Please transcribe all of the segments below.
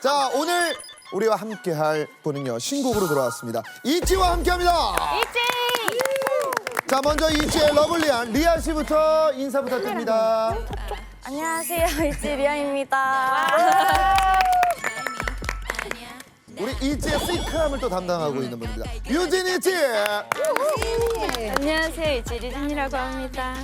자 오늘 우리와 함께할 분은요 신곡으로 돌아왔습니다. 이치와 함께합니다. 이지! 자 먼저 이치의 러블리한 리아 씨부터 인사 부탁드립니다. 안녕하세요, 이지 리아입니다. 우리 이치의 시크함을 또 담당하고 있는 분입니다. 유진 이 치. 안녕하세요, 이지 리진이라고 합니다.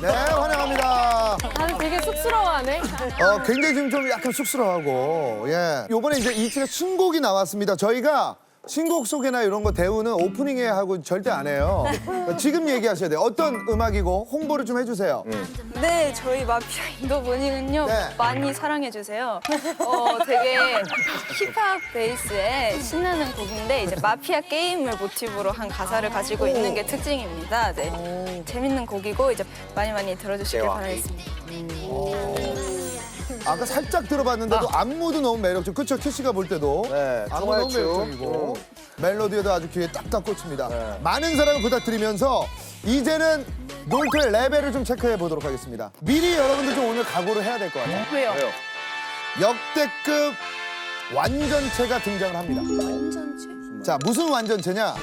네 환영합니다. 다들 되게 쑥스러워하네. 어 굉장히 지금 좀 약간 쑥스러워하고 예 요번에 이제 이치의 신곡이 나왔습니다. 저희가 신곡 소개나 이런 거 대우는 오프닝에 하고 절대 안 해요. 지금 얘기하셔야 돼요. 어떤 음악이고 홍보를 좀 해주세요. 네, 저희 마피아 인도 모닝은요 네. 많이 사랑해 주세요. 어, 되게 힙합 베이스의 신나는 곡인데 이제 마피아 게임을 모티브로 한 가사를 가지고 있는 게 특징입니다. 네, 재밌는 곡이고 이제 많이 많이 들어주시길 바라겠습니다. 아까 살짝 들어봤는데도 안무도 너무 매력적. 그쵸 키씨가 볼 때도 네, 안무 너무 춤. 매력적이고 멜로디에도 아주 귀에 딱딱 꽂힙니다. 많은 사랑을 부탁드리면서 이제는 놀토의 레벨을 좀 체크해 보도록 하겠습니다. 미리 여러분들 좀 오늘 각오를 해야 될 것 같아요. 왜요? 역대급 완전체가 등장을 합니다. 완전체? 자, 무슨 완전체냐?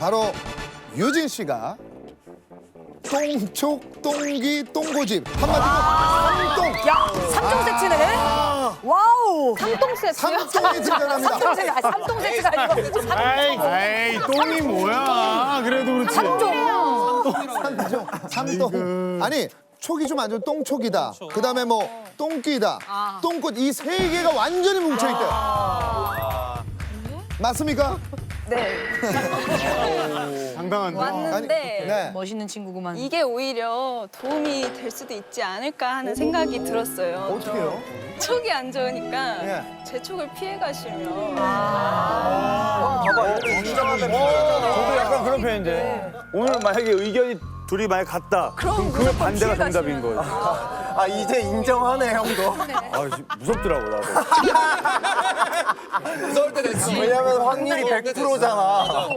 바로 유진 씨가 똥촉, 똥기, 똥고집 한마디로 삼똥, 삼종 세트네. 와우. 삼동 세트요? 삼똥이 등장합니다. 삼종 세트. 아, 삼종 세트가 아니고 에이, 에이, 똥이 뭐야? 그래도 그렇지. 삼종, 삼똥. 아니, 촉이 좀 안 좋은 똥촉이다. 그 다음에 뭐 똥기다, 똥꽃 이 세 개가 완전히 뭉쳐있대요. 맞습니까? 네, 당당한데. 왔는데 네. 멋있는 친구구만. 이게 오히려 도움이 될 수도 있지 않을까 하는 생각이 들었어요. 어떻게 해요? 저 촉이 안 좋으니까 예. 제 촉을 피해 가시면 저도 약간 그런 편인데. 오늘 만약에 의견이 둘이 만약 같다. 그럼 그 무조건 반대가 피해 정답인. 거예요. 아 이제 인정하네 형도 아, 씨, 무섭더라고 나도. 왜냐면 확률이 100%잖아.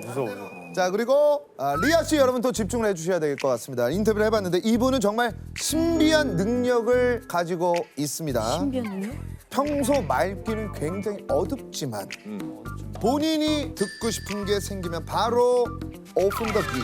무서워. 자 그리고 아, 리아 씨 여러분 또 집중을 해주셔야 될 것 같습니다. 인터뷰를 해봤는데 이분은 정말 신비한 능력을 가지고 있습니다. 신비한 능력? 평소 말귀는 굉장히 어둡지만 본인이 듣고 싶은 게 생기면 바로 오픈 더 귀.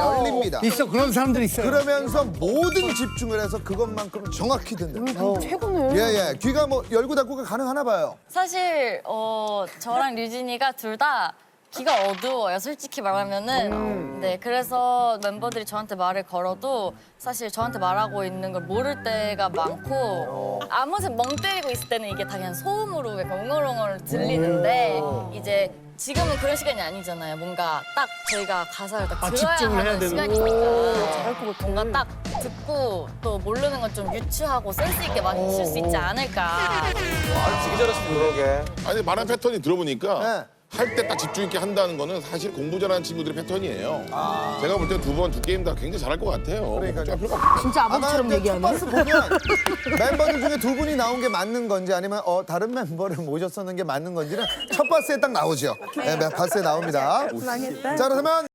열립니다. 있어 그런 사람들 있어요. 그러면서 모든 집중을 해서 그것만큼 정확히 듣는. 최고네. 예예. 귀가 뭐 열고 닫고가 가능하나 봐요. 사실 어, 저랑 류진이가 둘 다 귀가 어두워요. 솔직히 말하면은. 네, 그래서 멤버들이 저한테 말을 걸어도 사실 저한테 말하고 있는 걸 모를 때가 많고 아무 새멍 때리고 있을 때는 이게 다 그냥 소음으로 약간 웅얼웅얼 들리는데 이제 지금은 그런 시간이 아니잖아요. 뭔가 딱 저희가 가사를 딱 들어야 집중을 해야 하는 되는. 시간이니까 뭔가 딱 듣고 또 모르는 건 좀 유추하고 센스 있게 맞출 수 있지 않을까. 그러게 아니 말한 패턴이 들어보니까 네. 할 때 딱 집중 있게 한다는 거는 사실 공부 잘하는 친구들의 패턴이에요. 제가 볼 때 두 번 두 게임 다 굉장히 잘할 것 같아요. 그러니까요. 필요가. 진짜 아버지처럼 그 얘기하네. 첫 보면 멤버들 중에 두 분이 나온 게 맞는 건지 아니면 어, 다른 멤버를 모셨었는 게 맞는 건지는 첫 버스에 딱 나오죠. 네, 버스에 나옵니다. 자 그렇다면